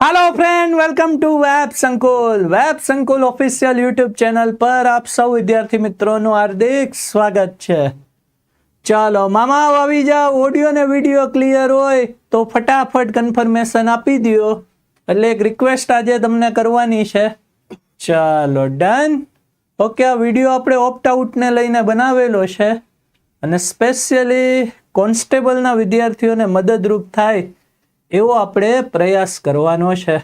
Hello friend welcome to web Sankul web Sankul official YouTube channel પર આપ સૌ વિદ્યાર્થી મિત્રોનું હાર્દિક સ્વાગત છે. ચાલો, મામા આવી જાઓ ઓડિયો ને વીડિયો ક્લિયર હોય તો ફટાફટ કન્ફર્મેશન આપી દો એટલે એક રિક્વેસ્ટ આજે તમને કરવાની છે. ચાલો ડન ઓકે આ વીડિયો આપણે ઓપ્ટ આઉટને લઈને બનાવેલો છે. અને સ્પેશિયલી કોન્સ્ટેબલના વિદ્યાર્થીઓને મદદરૂપ થાય એવો આપણે પ્રયાસ કરવાનો છે.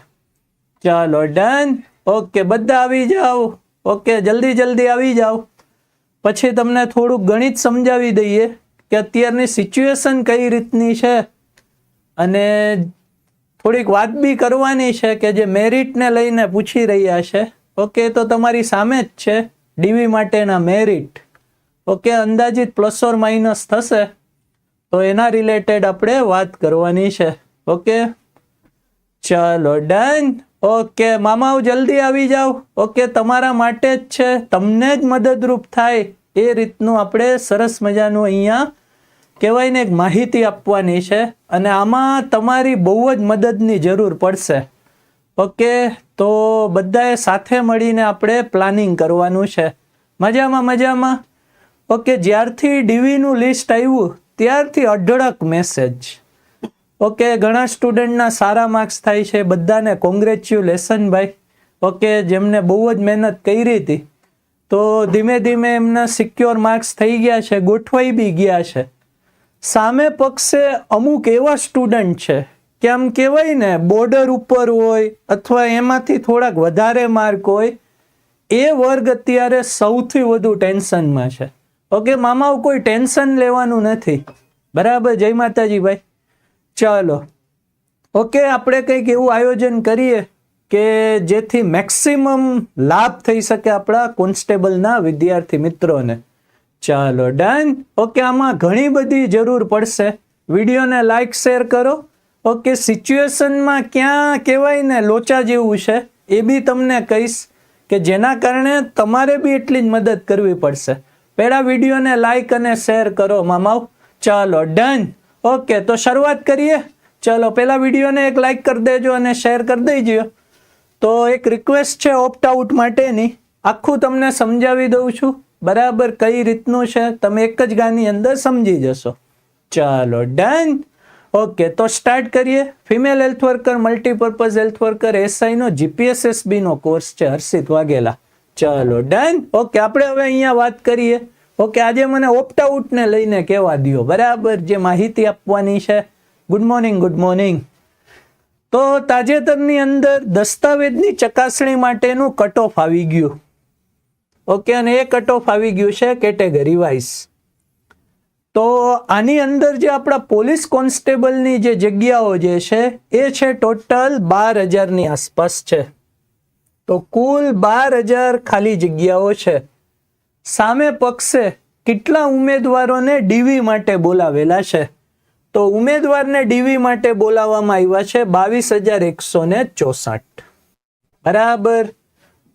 ચાલો ડન ઓકે બધા આવી જાઓ. ઓકે જલ્દી જલ્દી આવી જાઓ. પછી તમને થોડુંક ગણિત સમજાવી દઈએ કે અત્યારની સિચ્યુએશન કઈ રીતની છે અને થોડીક વાત બી કરવાની છે કે જે મેરિટને લઈને પૂછી રહ્યા છે. ઓકે તો તમારી સામે જ છે ડીવી માટેના મેરિટ ઓકે અંદાજિત પ્લસ ઓર માઇનસ થશે. તો એના રિલેટેડ આપણે વાત કરવાની છે. ઓકે. ચલો, ડન. ઓકે મામાઓ જલ્દી આવી જાઓ. ઓકે, તમારા માટે જ છે. તમને જ મદદરૂપ થાય એ રીતનું આપણે સરસ મજાનું અહીંયા કહેવાય ને એક માહિતી આપવાની છે અને આમાં તમારી બહુ જ મદદની જરૂર પડશે. ઓકે, તો બધાએ સાથે મળીને આપણે પ્લાનિંગ કરવાનું છે. મજામાં મજામાં. ઓકે, જ્યારથી ડીવીનું લિસ્ટ આવ્યું, ત્યારથી અઢળક મેસેજ. ઓકે, ઘણા સ્ટુડન્ટના સારા માર્ક્સ થાય છે. બધાને કોંગ્રેચ્યુલેશન ભાઈ. ઓકે, જેમને બહુ જ મહેનત કરી હતી. તો ધીમે ધીમે એમના સિક્યોર માર્ક્સ થઈ ગયા છે, ગોઠવાઈ બી ગયા છે. સામે પક્ષે અમુક એવા સ્ટુડન્ટ છે કે આમ કહેવાય ને બોર્ડર ઉપર હોય અથવા એમાંથી થોડાક વધારે માર્ક હોય, એ વર્ગ અત્યારે સૌથી વધુ ટેન્શનમાં છે. ઓકે, મામાઓ કોઈ ટેન્શન લેવાનું નથી. બરાબર? જય માતાજી ભાઈ. ચાલો. ઓકે, આપણે કંઈક એવું આયોજન કરીએ કે જેથી મેક્સિમમ લાભ થઈ શકે આપણા કોન્સ્ટેબલના વિદ્યાર્થી મિત્રોને. ચાલો, ડન. ઓકે, આમાં ઘણી બધી જરૂર પડશે. વિડીયોને લાઈક, શેર કરો. ઓકે, સિચ્યુએશનમાં ક્યાં કહેવાય ને લોચા જેવું છે એ બી તમને કહીશ કે જેના કારણે તમારે બી એટલી જ મદદ કરવી પડશે. પહેલા વિડીયોને લાઈક અને શેર કરો, મામાઓ. ચાલો, ડન. ઓકે, તો શરૂઆત કરીએ. ચલો પહેલાં વિડીયોને એક લાઈક કરી દેજો અને શેર કરી દેજો. તો એક રિક્વેસ્ટ છે ઓપ્ટ આઉટ માટેની. આખું તમને સમજાવી દઉં છું. બરાબર કઈ રીતનું છે? તમે એક જ ગાની અંદર સમજી જશો. ચાલો ડન ઓકે, તો સ્ટાર્ટ કરીએ. Female health worker multipurpose health worker એસઆઈનો જીપીએસએસબીનો કોર્સ છે હર્ષિત વાઘેલા. ચાલો ડન ઓકે, આપણે હવે અહીંયા વાત કરીએ. ઓકે, આજે મને ઓપ્ટ આઉટને લઈને કહેવા દો બરાબર જે માહિતી આપવાની છે. ગુડ મોર્નિંગ ગુડ મોર્નિંગ તો તાજેતરની અંદર દસ્તાવેજની ચકાસણી માટેનું કટ ઓફ આવી ગયું. ઓકે, અને એ કટ ઓફ આવી ગયું છે કેટેગરી વાઇઝ તો આની અંદર જે આપણા પોલીસ કોન્સ્ટેબલની જે જગ્યાઓ જે છે, એ છે ટોટલ બાર હજારની આસપાસ છે. તો કુલ બાર હજાર ખાલી જગ્યાઓ છે. સામે પક્ષે કેટલા ઉમેદવારોને ડીવી માટે બોલાવેલા છે? તો ઉમેદવારને ડીવી માટે બોલાવવામાં આવ્યા છે બાવીસ હજાર એકસો ને ચોસઠ. બરાબર.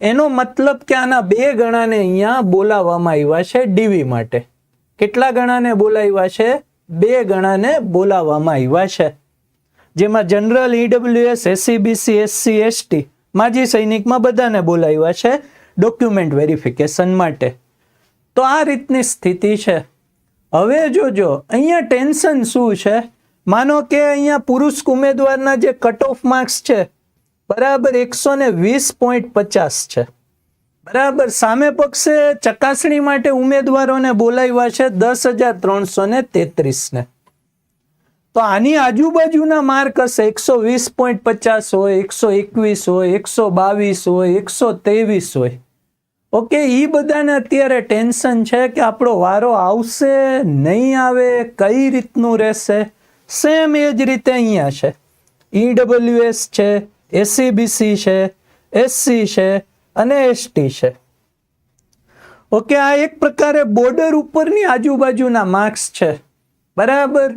એનો મતલબ કે આના બે ગણાને અહીંયા બોલાવવામાં આવ્યા છે ડીવી માટે. કેટલા ગણાને બોલાવ્યા છે? બે ગણાને બોલાવવામાં આવ્યા છે. જેમાં general EWS SEBC SC ST માજી સૈનિકમાં બધાને બોલાવ્યા છે ડોક્યુમેન્ટ વેરિફિકેશન માટે. તો આ રીતની સ્થિતિ છે. હવે જોજો, અહીંયા ટેન્શન શું છે? માનો કે અહીંયા પુરુષ ઉમેદવારના જે કટ ઓફ માર્ક્સ છે, બરાબર એકસો ને વીસ પોઈન્ટ પચાસ છે. બરાબર, સામે પક્ષે ચકાસણી માટે ઉમેદવારોને બોલાવ્યા છે દસ હજાર ત્રણસો ને તેત્રીસ ને. તો આની આજુબાજુના માર્ક હશે, એકસો વીસ પોઈન્ટ પચાસ હોય, એકસો એકવીસ હોય, એકસો બાવીસ હોય, એકસો ત્રેવીસ હોય. ઓકે એ બધાને અત્યારે ટેન્શન છે કે આપણો વારો આવશે, નહીં આવે, કઈ રીતનું રહેશે? સેમ એ જ રીતે અહીંયા છે. ઈડબ્લ્યુએસ છે એસીબીસી છે એસસી છે અને એસટી છે. ઓકે, આ એક પ્રકારે બોર્ડર ઉપરની આજુબાજુના માર્ક્સ છે. બરાબર?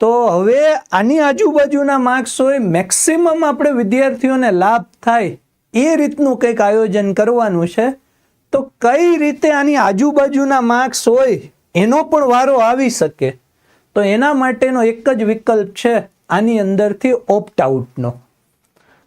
તો હવે આની આજુબાજુના માર્ક્સ હોય, મેક્સિમમ આપણે વિદ્યાર્થીઓને લાભ થાય એ રીતનું કંઈક આયોજન કરવાનું છે. તો કઈ રીતે આની આજુબાજુના માર્ક્સ હોય એનો પણ વારો આવી શકે? તો એના માટેનો એક જ વિકલ્પ છે આની અંદરથી ઓપ્ટ આઉટનો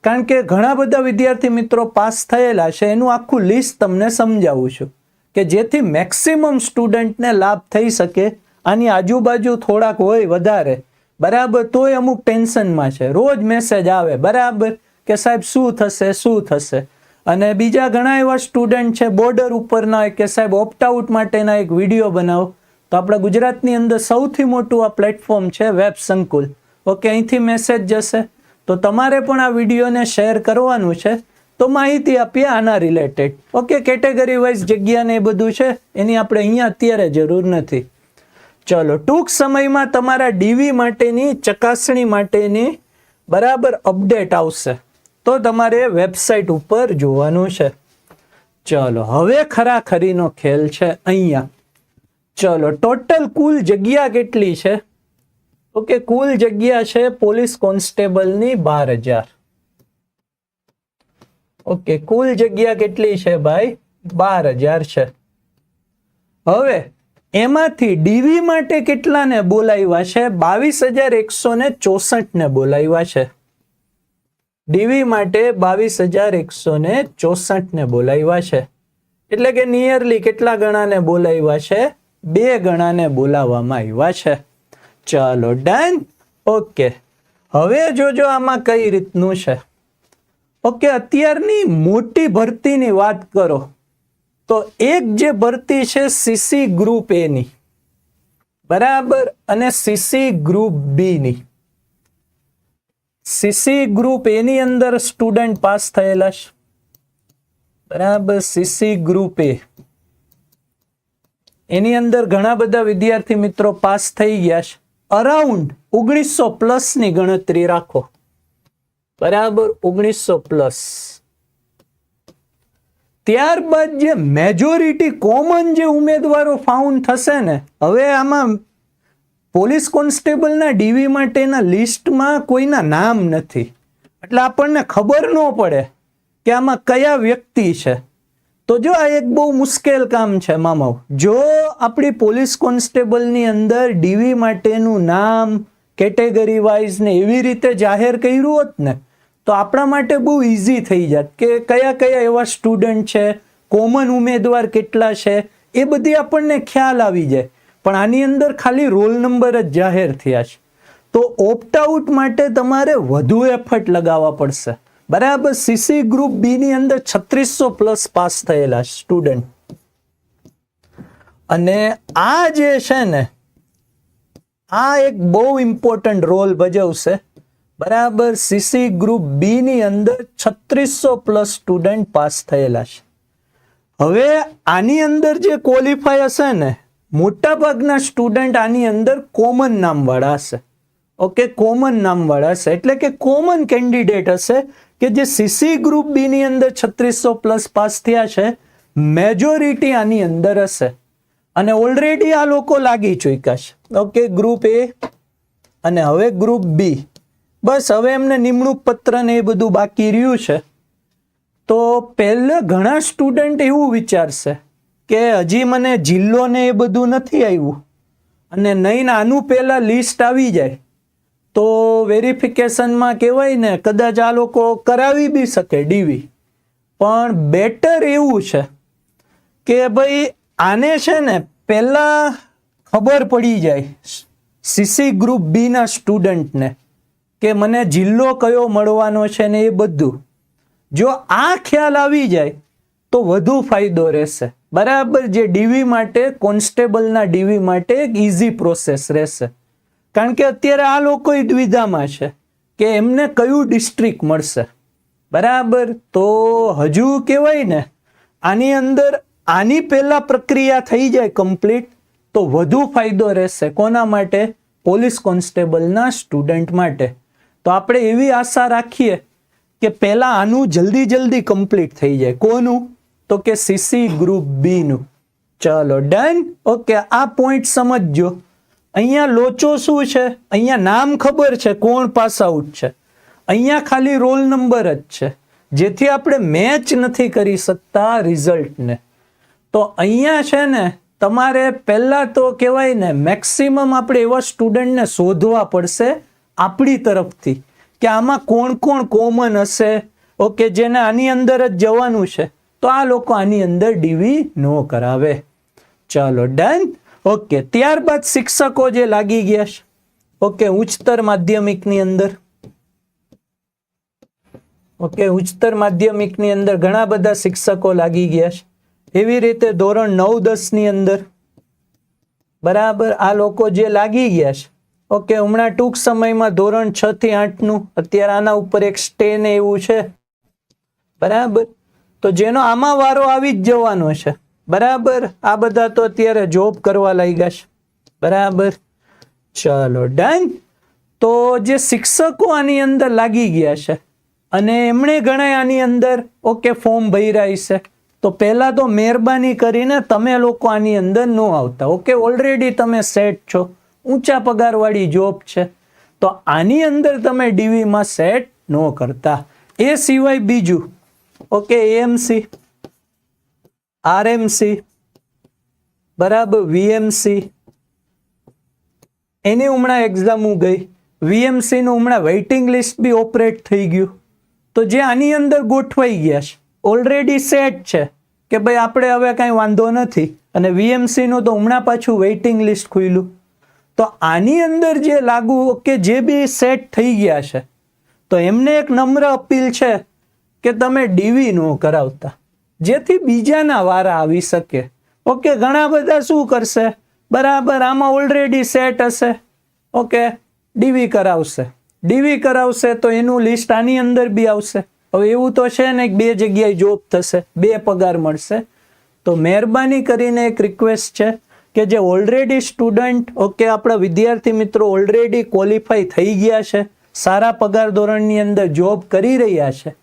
કારણ કે ઘણા બધા વિદ્યાર્થી મિત્રો પાસ થયેલા છે, એનું આખું લિસ્ટ તમને સમજાવું છું કે જેથી મેક્સિમમ સ્ટુડન્ટને લાભ થઈ શકે, આની આજુબાજુ થોડાક હોય વધારે. બરાબર, તોય અમુક ટેન્શનમાં છે. રોજ મેસેજ આવે, બરાબર, કે સાહેબ શું થશે શું થશે? અને બીજા ઘણા એવા સ્ટુડન્ટ છે બોર્ડર ઉપરના કે સાહેબ ઓપ્ટ આઉટ માટેના એક વીડિયો બનાવો. તો આપણા ગુજરાતની અંદર સૌથી મોટું આ પ્લેટફોર્મ છે વેબ સંકુલ. ઓકે અહીંથી મેસેજ જશે. તો તમારે પણ આ વિડીયોને શેર કરવાનું છે. તો માહિતી આપીએ આના રિલેટેડ ઓકે કેટેગરી વાઇઝ જગ્યાને એ બધું છે, એની આપણે અહીંયા અત્યારે જરૂર નથી. ચલો, ટૂંક સમયમાં તમારા ડીવી માટેની ચકાસણી માટેની બરાબર અપડેટ આવશે. તો તમારે વેબસાઇટ ઉપર જોવાનું છે. ચલો, હવે ખરાખરીનો ખેલ છે અહીંયા. ચલો, ટોટલ કુલ જગ્યા કેટલી છે? ઓકે, કુલ જગ્યા છે પોલીસ કોન્સ્ટેબલની બાર હજાર. ઓકે, કુલ જગ્યા કેટલી છે ભાઈ? બાર હજાર છે. હવે, એમાંથી ડીવી માટે કેટલાને બોલાવ્યા છે? બાવીસ હજાર એકસો ને ચોસઠ ને બોલાવ્યા છે. ડીવી માટે બાવીસ હજાર એકસો ને ચોસઠ ને બોલાવ્યા છે. એટલે કે નિયરલી કેટલા ગણાને બોલાવ્યા છે? બે ગણાને બોલાવવામાં આવ્યા છે. ચાલો ડન ઓકે હવે જોજો આમાં કઈ રીતનું છે. ઓકે અત્યારની મોટી ભરતીની વાત કરો. તો એક જે ભરતી છે સીસી ગ્રુપ એની બરાબર? અને સીસી ગ્રુપ બી ની. સીસી ગ્રુપ એની અંદર સ્ટુડન્ટ પાસ થયેલા છે. બરાબર, સીસી ગ્રુપ એ. એની અંદર ઘણા બધા વિદ્યાર્થી મિત્રો પાસ થઈ ગયા છે. અરાઉન્ડ ઓગણીસો પ્લસની ગણતરી રાખો. બરાબર, ઓગણીસો પ્લસ ત્યારબાદ જે મેજોરિટી કોમન જે ઉમેદવારો ફાઉન્ડ થશે ને, હવે આમાં પોલીસ કોન્સ્ટેબલના ડીવી માટેના લિસ્ટમાં કોઈના નામ નથી. એટલે આપણને ખબર ન પડે કે આમાં કયા વ્યક્તિ છે. તો જો આ એક બહુ મુશ્કેલ કામ છે મામાઓ જો આપણી પોલીસ કોન્સ્ટેબલની અંદર ડીવી માટેનું નામ, કેટેગરી વાઇઝ ને એવી રીતે જાહેર કર્યું હોત ને, તો આપણા માટે બહુ ઇઝી થઈ જાત કે કયા કયા એવા સ્ટુડન્ટ છે, કોમન ઉમેદવાર કેટલા છે, એ બધી આપણને ખ્યાલ આવી જાય. પણ આની અંદર ખાલી રોલ નંબર જ જાહેર થયા છે. તો ઓપ્ટ આઉટ માટે તમારે વધુ એફર્ટ લગાવવા પડશે. બરાબર સીસી ગ્રુપ બી ની અંદર છત્રીસો પ્લસ પાસ થયેલા સ્ટુડન્ટ અને આ જે છે ને, આ એક બહુ ઇમ્પોર્ટન્ટ રોલ ભજવશે. બરાબર સીસી ગ્રુપ બી ની અંદર છત્રીસો પ્લસ સ્ટુડન્ટ પાસ થયેલા છે. હવે આની અંદર જે ક્વોલિફાય હશે ને મોટા ભાગના સ્ટુડન્ટ આની અંદર કોમન નામવાળા હશે. ઓકે કોમન નામવાળા હશે. એટલે કે કોમન કેન્ડિડેટ હશે કે જે સીસી ગ્રુપ બી ની અંદર છત્રીસો પ્લસ પાસ થયા છે મેજોરિટી આની અંદર હશે. અને ઓલરેડી આ લોકો લાગી ચૂક્યા છે. ઓકે ગ્રુપ એ અને હવે ગ્રુપ બી બસ, હવે એમને નિમણૂક પત્ર ને એ બધું બાકી રહ્યું છે. તો પહેલાં ઘણા સ્ટુડન્ટ એવું વિચારશે કે હજી મને જિલ્લો ને એ બધું નથી આવ્યું અને નહીં આનું પહેલાં લિસ્ટ આવી જાય, તો વેરિફિકેશનમાં કહેવાય ને, કદાચ આ લોકો કરાવી બી શકે ડીવી પણ બેટર એવું છે કે ભાઈ આને છે ને પહેલાં ખબર પડી જાય સીસી ગ્રુપ બીના સ્ટુડન્ટને કે મને જિલ્લો કયો મળવાનો છે ને એ બધું. જો આ ખ્યાલ આવી જાય, તો વધુ ફાયદો રહેશે. બરાબર જે ડીવી માટે, કોન્સ્ટેબલના ડીવી માટે એક ઇઝી પ્રોસેસ રહેશે. કારણ કે અત્યારે આ લોકો દ્વિધામાં છે કે એમને કયું ડિસ્ટ્રિક્ટ મળશે. બરાબર? તો હજુ કહેવાય ને, આની અંદર આની પહેલા પ્રક્રિયા થઈ જાય કમ્પ્લીટ તો વધુ ફાયદો રહેશે. કોના માટે? પોલીસ કોન્સ્ટેબલના સ્ટુડન્ટ માટે. તો આપણે એવી આશા રાખીએ કે પહેલાં આનું જલ્દી જલ્દી કમ્પ્લીટ થઈ જાય. કોનું? તો કે સીસી ગ્રુપ બી નું. ચલો ડન ઓકે આ પોઈન્ટ સમજજો. અહીંયા લોચો શું છે? અહીંયા નામ ખબર છે, કોણ પાસ આઉટ છે. અહીંયા ખાલી રોલ નંબર જ છે. જેથી આપણે મેચ નથી કરી શકતા રિઝલ્ટને તો અહીંયા છે ને, તમારે પહેલાં તો કહેવાય ને મેક્સિમમ આપણે એવા સ્ટુડન્ટને શોધવા પડશે આપણી તરફથી. કે આમાં કોણ કોણ કોમન હશે? ઓકે જેને આની અંદર જ જવાનું છે. તો આ લોકો આની અંદર ડીવી નો કરાવે. ચાલો ડન ઓકે ત્યારબાદ શિક્ષકો જે લાગી ગયા છે. ઓકે ઉચ્ચતર માધ્યમિકની અંદર. ઓકે ઉચ્ચતર માધ્યમિકની અંદર ઘણા બધા શિક્ષકો લાગી ગયા છે. એવી રીતે ધોરણ નવ, દસની અંદર. બરાબર, આ લોકો જે લાગી ગયા છે. ઓકે હમણાં ટૂંક સમયમાં ધોરણ છ થી આઠનું. અત્યારે આના ઉપર એક સ્ટે ને એવું છે. બરાબર. તો જેનો આમાં વારો આવી જ જવાનો છે. બરાબર? આ બધા તો અત્યારે જોબ કરવા લાગ્યા છે. બરાબર? ચલો ડન તો જે શિક્ષકો આની અંદર લાગી ગયા છે, અને એમણે ઘણા આની અંદર, ઓકે ફોર્મ ભર્યા છે. તો પહેલાં તો મહેરબાની કરીને તમે લોકો આની અંદર ન આવતા. ઓકે ઓલરેડી તમે સેટ છો. ઊંચા પગારવાળી જોબ છે. તો આની અંદર તમે ડીવીમાં સેટ ન કરતા. એ સિવાય બીજું ઓકે એએમસી આરએમસી બરાબર વીએમસી એની હમણાં એક્ઝામ ગઈ. વીએમસી નું હમણાં વેઇટિંગ લિસ્ટ બી ઓપરેટ થઈ ગયું. તો જે આની અંદર ગોઠવાઈ ગયા છે ઓલરેડી સેટ છે કે ભાઈ આપણે હવે કાંઈ વાંધો નથી. અને વીએમસી નું તો હમણાં પાછું વેઇટિંગ લિસ્ટ ખુલ્યું. તો આની અંદર જે લાગુ, કે જે બી સેટ થઈ ગયા છે, તો એમને એક નમ્ર અપીલ છે કે તમે ડીવી નો કરાવતા. જેથી બીજાના વારા આવી શકે. ઓકે, ઘણા બધા શું કરશે? બરાબર, આમાં ઓલરેડી સેટ હશે. ઓકે, ડીવી કરાવશે. ડીવી કરાવશે તો એનું લિસ્ટ આની અંદર બી આવશે. હવે એવું તો છે ને બે જગ્યાએ જોબ થશે, બે પગાર મળશે. તો મહેરબાની કરીને એક રિક્વેસ્ટ છે કે જે ઓલરેડી સ્ટુડન્ટ ઓકે, આપણા વિદ્યાર્થી મિત્રો ઓલરેડી ક્વોલિફાઈ થઈ ગયા છે, સારા પગાર ધોરણની અંદર જોબ કરી રહ્યા છે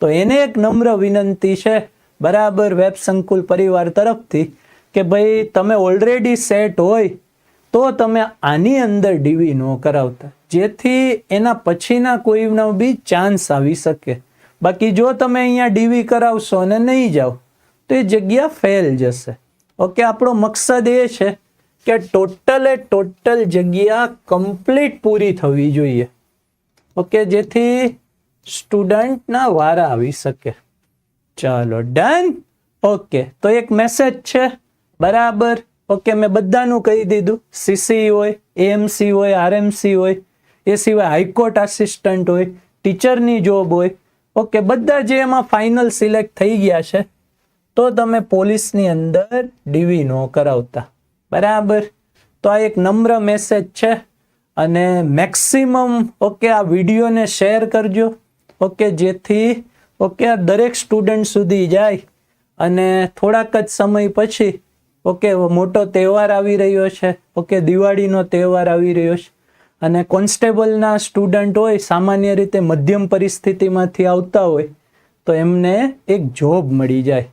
તો એને એક નમ્ર વિનંતી છે, બરાબર વેબ સંકુલ પરિવાર તરફથી, કે ભાઈ તમે ઓલરેડી સેટ હોય, તો તમે આની અંદર ડીવી ન કરાવતા. જેથી એના પછીના કોઈનો બી ચાન્સ આવી શકે. બાકી જો તમે અહીંયા ડીવી કરાવશો અને નહીં જાઓ, તો એ જગ્યા ફેલ જશે. ઓકે, આપણો મકસદ એ છે કે ટોટલે ટોટલ જગ્યા કમ્પ્લીટ પૂરી થવી જોઈએ. ઓકે, જેથી સ્ટુડન્ટના વારા આવી શકે. ચાલો, ડન? ઓકે, તો એક મેસેજ છે. બરાબર? ઓકે, મેં બધાનું કહી દીધું. સીસી હોય એએમસી હોય આરએમસી હોય, એ સિવાય હાઈકોર્ટ આસિસ્ટન્ટ હોય, ટીચરની જોબ હોય. ઓકે, બધા જે એમાં ફાઇનલ સિલેક્ટ થઈ ગયા છે, તો તમે પોલીસની અંદર ડીવી નો કરાવતા. બરાબર? તો આ એક નમ્ર મેસેજ છે. અને મેક્સિમમ ઓકે, આ વિડીયોને શેર કરજો. ઓકે, જેથી, ઓકે, આ દરેક સ્ટુડન્ટ સુધી જાય અને થોડાક જ સમય પછી, ઓકે, મોટો તહેવાર આવી રહ્યો છે, ઓકે, દિવાળીનો તહેવાર આવી રહ્યો છે. અને કોન્સ્ટેબલના સ્ટુડન્ટ હોય, સામાન્ય રીતે મધ્યમ પરિસ્થિતિમાંથી આવતા હોય, તો એમને એક જોબ મળી જાય.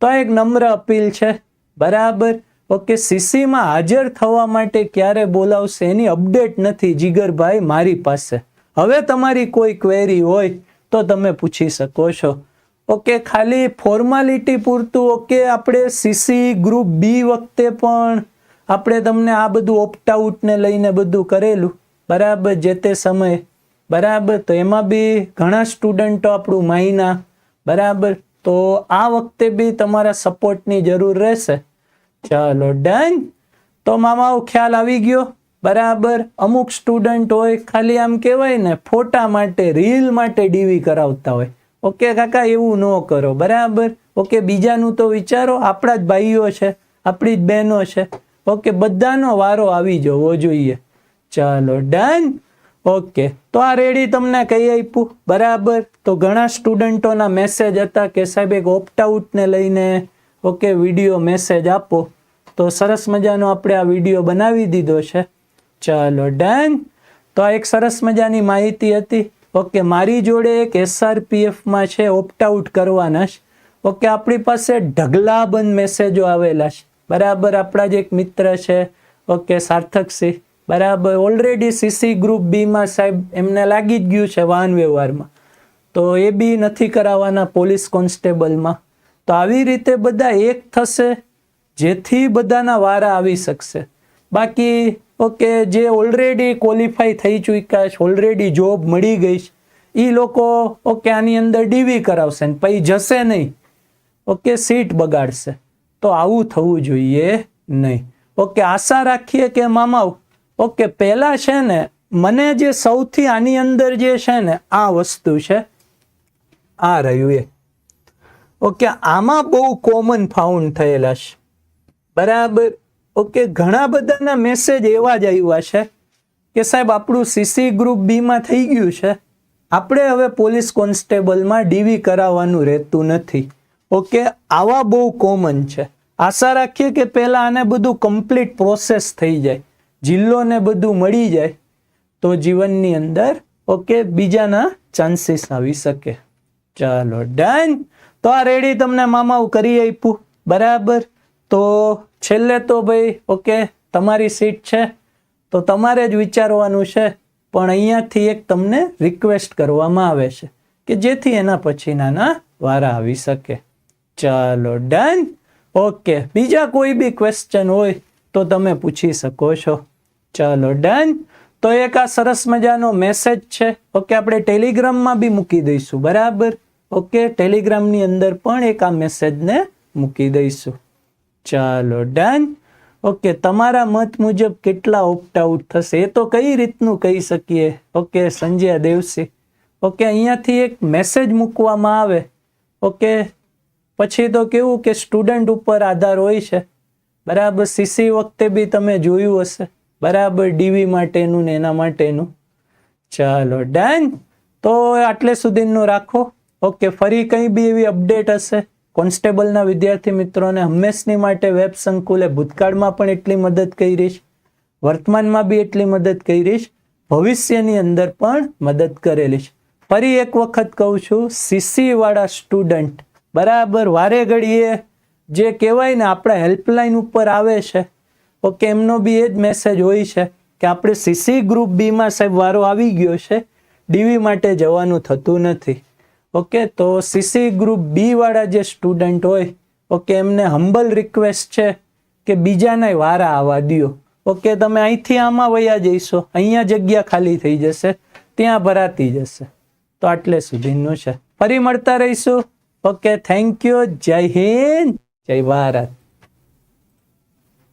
તો આ એક નમ્ર અપીલ છે. બરાબર? ઓકે, સીસીમાં હાજર થવા માટે ક્યારે બોલાવશે એની અપડેટ નથી જીગરભાઈ મારી પાસે. હવે તમારી કોઈ ક્વેરી હોય તો તમે પૂછી શકો છો. ઓકે ખાલી ફોર્માલિટી પૂરતું ઓકે આપણે સીસી ગ્રુપ બી વખતે પણ આપણે તમને આ બધું ઓપ્ટ આઉટને લઈને બધું કરેલું. બરાબર, જે તે સમયે. બરાબર, તો એમાં બી ઘણા સ્ટુડન્ટો આપણું માયના. બરાબર, તો આ વખતે બી તમારા સપોર્ટની જરૂર રહેશે. ચાલો ડન તો મામાઓ, ખ્યાલ આવી ગયો? બરાબર, અમુક સ્ટુડન્ટ હોય, ખાલી આમ કહેવાય ને, ફોટા માટે રીલ માટે ડીવી કરાવતા હોય. ઓકે કાકા, એવું ન કરો, બરાબર? ઓકે, બીજાનું તો વિચારો, આપણા જ ભાઈઓ છે, આપણી જ બહેનો છે. ઓકે, બધાનો વારો આવી જવો જોઈએ. ચાલો ડન ઓકે, તો આ રેડી તમને કહી આપ્યું? બરાબર, તો ઘણા સ્ટુડન્ટોના મેસેજ હતા કે સાહેબ એક ઓપ્ટ આઉટને લઈને, ઓકે વીડિયો મેસેજ આપો. તો સરસ મજાનો આપણે આ વીડિયો બનાવી દીધો છે. ચાલો, ડન. તો આ એક સરસ મજાની માહિતી હતી. ઓકે, મારી જોડે એક એસઆરપીએફમાં છે ઓપ્ટ આઉટ કરવાના છે. ઓકે, આપણી પાસે ઢગલાબંધ મેસેજો આવેલા છે. બરાબર, આપણા જ એક મિત્ર છે. ઓકે સાર્થકસિંહ બરાબર ઓલરેડી સીસી ગ્રુપ બીમાં સાહેબ, એમને લાગી જ ગયું છે વાહન વ્યવહારમાં. તો એ બી નથી કરાવવાના પોલીસ કોન્સ્ટેબલમાં તો આવી રીતે બધા એક થશે, જેથી બધાના વારા આવી શકશે. બાકી ઓકે, જે ઓલરેડી ક્વોલિફાઈ થઈ ચૂક્યા છે ઓલરેડી જોબ મળી ગઈ છે એ લોકો, ઓકે, આની અંદર ડીવી કરાવશે ને, પછી જશે નહીં. ઓકે, સીટ બગાડશે. તો આવું થવું જોઈએ નહીં. ઓકે, આશા રાખીએ કે મામા ઓકે, પહેલાં છે ને, મને જે સૌથી આની અંદર જે છે ને, આ વસ્તુ છે, આ રહ્યું એ. ઓકે, આમાં બહુ કોમન ફાઉન્ડ થયેલા છે. બરાબર? ઓકે, ઘણા બધાના મેસેજ એવા જ આવ્યા છે કે સાહેબ, આપણું સીસી ગ્રુપ બીમાં થઈ ગયું છે. આપણે હવે પોલીસ કોન્સ્ટેબલમાં ડીવી કરાવવાનું રહેતું નથી. ઓકે, આવા બહુ કોમન છે. આશા રાખીએ કે પહેલાં આને બધું કમ્પ્લીટ પ્રોસેસ થઈ જાય. જિલ્લોને બધું મળી જાય. તો જીવનની અંદર, ઓકે, બીજાના ચાન્સીસ આવી શકે. ચાલો ડન તો આ રેડી તમને મામાઓ કરી આપ્યું. બરાબર? તો છેલ્લે તો ભાઈ, ઓકે, તમારી સીટ છે, તો તમારે જ વિચારવાનું છે, પણ અહીંયાથી એક તમને રિક્વેસ્ટ કરવામાં આવે છે, કે જેથી એના પછીનાના વારા આવી શકે. ચાલો ડન ઓકે, બીજા કોઈ બી ક્વેશ્ચન હોય, તો તમે પૂછી શકો છો. ચાલો ડન તો એક આ સરસ મજાનો મેસેજ છે, ઓકે, આપણે ટેલિગ્રામમાં બી મૂકી દઈશું, બરાબર? ઓકે, ટેલિગ્રામની અંદર પણ એક આ મેસેજને મૂકી દઈશું. ચાલો ડન ઓકે તમારા મત મુજબ કેટલા ઓપ્ટ આઉટ થશે? એ તો કઈ રીતનું કહી શકીએ? ઓકે સંજય દેવસી ઓકે અહીંયાથી એક મેસેજ મૂકવામાં આવે. ઓકે પછી તો કેવું કે સ્ટુડન્ટ ઉપર આધાર હોય છે. બરાબર સીસી વખતે બી તમે જોયું હશે. બરાબર ડીવી માટેનું ને એના માટેનું. ચાલો ડન તો આટલે સુધીનું રાખો. ઓકે ફરી કંઈ બી એવી અપડેટ હશે? કોન્સ્ટેબલના વિદ્યાર્થી મિત્રોને હંમેશની માટે વેબ સંકુલે ભૂતકાળમાં પણ એટલી મદદ કરીશ, વર્તમાનમાં બી એટલી મદદ કરીશ, ભવિષ્યની અંદર પણ મદદ કરેલી છે ફરી એક વખત કહું છું સીસી વાળા સ્ટુડન્ટ, બરાબર વારે ઘડીએ જે કહેવાય ને આપણા હેલ્પલાઇન ઉપર આવે છે ઓકે એમનો બી એ જ મેસેજ હોય છે કે આપણે સીસી ગ્રુપ બીમાં સાહેબ વારો આવી ગયો છે, ડીવી માટે જવાનું થતું નથી. ઓકે, તો સીસી ગ્રુપ બી વાળા જે સ્ટુડન્ટ હોય, ઓકે, એમને હમ્બલ રિક્વેસ્ટ છે કે બીજાને વારા આવવા દ્યો. ઓકે, તમે અહીંથી આમાં વયા જઈશો. અહીંયા જગ્યા ખાલી થઈ જશે, ત્યાં ભરાતી જશે. તો આટલે સુધીનું છે. ફરી મળતા રહીશું. ઓકે થેન્ક યુ જય હિન્દ. જય ભારત.